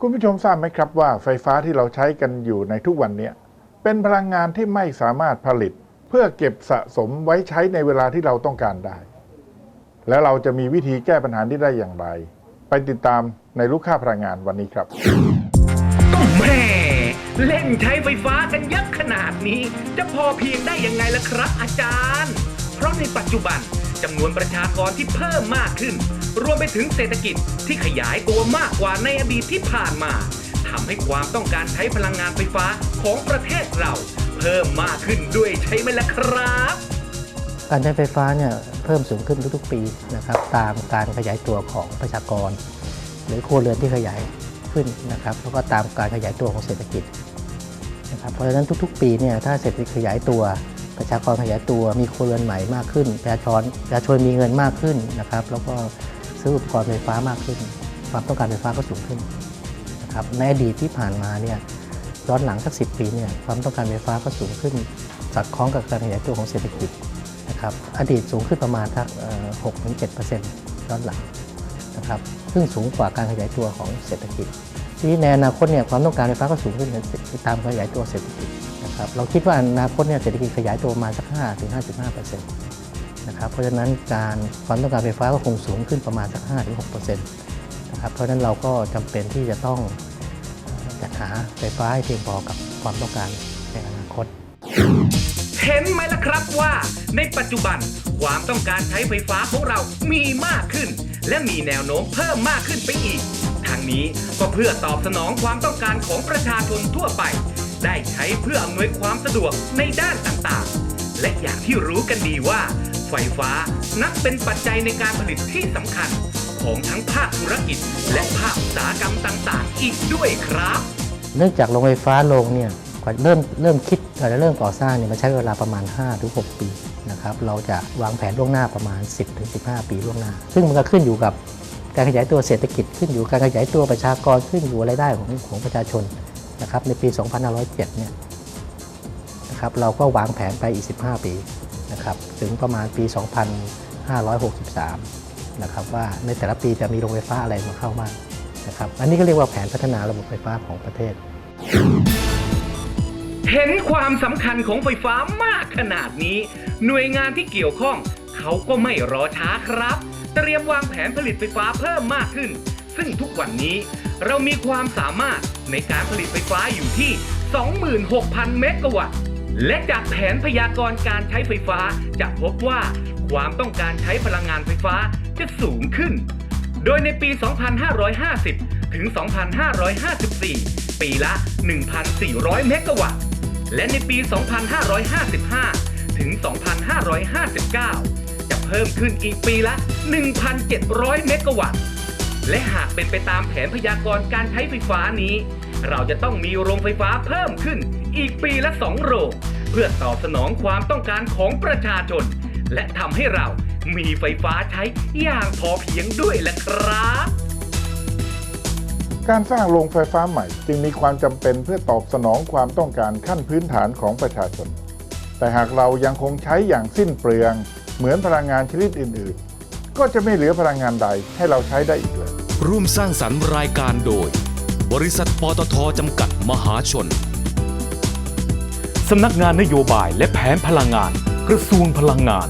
คุณผู้ชมทราบไหมครับว่าไฟฟ้าที่เราใช้กันอยู่ในทุกวันนี้เป็นพลังงานที่ไม่สามารถผลิต เพื่อเก็บสะสมไว้ใช้ในเวลาที่เราต้องการได้ แล้วเราจะมีวิธีแก้ปัญหานี้ได้อย่างไร ไปติดตามในลูกค้าพลังงานวันนี้ครับแม่เล่นใช้ไฟฟ้ากันเยอะขนาดนี้ จะพอเพียงได้ยังไงล่ะครับอาจารย์ เพราะในปัจจุบันจำนวนประชากรที่เพิ่มมากขึ้น รวมไปถึงเศรษฐกิจที่ขยายตัวมากกว่าในอดีตที่ผ่านมาทำให้ความต้องการใช้พลังงานไฟฟ้าของประเทศเรา เพิ่มมากขึ้นด้วยใช่ไหมล่ะครับ การใช้ไฟฟ้าเนี่ยเพิ่มสูงขึ้นทุกๆปีนะครับตามการขยายตัวของประชากร หรือครัวเรือนที่ขยายขึ้นนะครับแล้วก็ตามการขยายตัวของเศรษฐกิจนะครับเพราะฉะนั้นทุกๆ ปีเนี่ยถ้าเศรษฐกิจขยายตัวประชากรขยายตัวมีครัวเรือนใหม่มากขึ้นประชาชนประชาชนมีเงินมากขึ้นนะครับ แล้วก็ ซื้ออุปกรณ์ไฟฟ้ามากขึ้น ความต้องการไฟฟ้าก็สูงขึ้นนะครับในอดีตที่ผ่านมาเนี่ยย้อนหลังสักสิปีเนี่ยความต้องการไฟฟ้าก็สูงขึ้นสอดคล้องกับการขยายตัวของเศรษฐกิจนะครับอดีตสูงขึ้นประมาณทักหกถึงเจ็ดเปอร์เซ็นต์ย้อนหลังนะครับซึ่งสูงกว่าการขยายตัวของเศรษฐกิจ ทีนี้ในอนาคตเนี่ยความต้องการไฟฟ้าก็สูงขึ้นตามขยายตัวเศรษฐกิจนะครับเราคิดว่าอนาคตเนี่ยเศรษฐกิจขยายตัวมาสัก5ถึง5.5เปอร์เซ็นต์ นะครับเพราะฉะนั้นการความต้องการไฟฟ้าก็คงสูงขึ้นประมาณสัก5ถึง6เปอร์เซ็นต์นะครับเพราะฉะนั้นเราก็จำเป็นที่จะต้องจัดหาไฟฟ้าให้เพียงพอกับความต้องการในอนาคต เห็นไหมล่ะครับว่า ในปัจจุบันความต้องการใช้ไฟฟ้าของเรามีมากขึ้น และมีแนวโน้มเพิ่มมากขึ้นไปอีกทางนี้ก็เพื่อตอบสนองความต้องการของประชาชนทั่วไป ได้ใช้เพื่ออำนวยความสะดวกในด้านต่างๆ และอย่างที่รู้กันดีว่า ไฟฟ้า นับเป็นปัจจัยในการผลิตที่สำคัญ ของทั้งภาคธุรกิจ และภาคอุตสาหกรรมต่างๆ อีกด้วยครับ เนื่องจากโรงไฟฟ้าลงเนี่ยกว่าเริ่มเริ่มคิดกว่าจะเริ่มก่อสร้างเนี่ยมันใช้เวลาประมาณ5ถึง6ปีนะครับเราจะวางแผนล่วงหน้าประมาณ 10ถึง15 ปีล่วงหน้า ซึ่งมันก็ขึ้นอยู่กับการขยายตัวเศรษฐกิจขึ้นอยู่กับการขยายตัวประชากรขึ้นอยู่รายได้ของของประชาชนนะครับในปี 2507เนี่ยนะครับเราก็วางแผนไปอีก 15 ปี นะครับถึงประมาณปี 2563 นะครับว่าในแต่ละปีจะมีโรงไฟฟ้าอะไรมาเข้ามานะครับอันนี้ก็เรียกว่าแผนพัฒนาระบบไฟฟ้าของประเทศ เห็นความสำคัญของไฟฟ้ามากขนาดนี้ หน่วยงานที่เกี่ยวข้องเขาก็ไม่รอช้าครับ เตรียมวางแผนผลิตไฟฟ้าเพิ่มมากขึ้น ซึ่งทุกวันนี้เรามีความสามารถในการผลิตไฟฟ้าอยู่ที่ 26,000 เมกะวัตต์ และจากแผนพยากรณ์การใช้ไฟฟ้าจะพบว่าความต้องการใช้พลังงานไฟฟ้าจะสูงขึ้น โดยในปี 2550 ถึง 2554 ปีละ 1,400 เมกะวัตต์ และในปี 2555 ถึง 2559 จะเพิ่มขึ้นอีกปีละ 1,700 เมกะวัตต์ และหากเป็นไปตามแผนพยากรณ์การใช้ไฟฟ้านี้ เราจะต้องมีโรงไฟฟ้าเพิ่มขึ้น อีกปีละ2โรง เพื่อตอบสนองความต้องการของประชาชน และทำให้เรามีไฟฟ้าใช้อย่างพอเพียงด้วยละครับ การสร้างโรงไฟฟ้าใหม่ จึงมีความจำเป็นเพื่อตอบสนองความต้องการขั้นพื้นฐานของประชาชน แต่หากเรายังคงใช้อย่างสิ้นเปลือง เหมือนพลังงานชนิดอื่น ๆ ก็จะไม่เหลือพลังงานใดให้เราใช้ได้อีกเลย ร่วมสร้างสรรค์รายการโดย บริษัทปตทจำกัดมหาชน สำนักงานนโยบายและแผนพลังงาน กระทรวงพลังงาน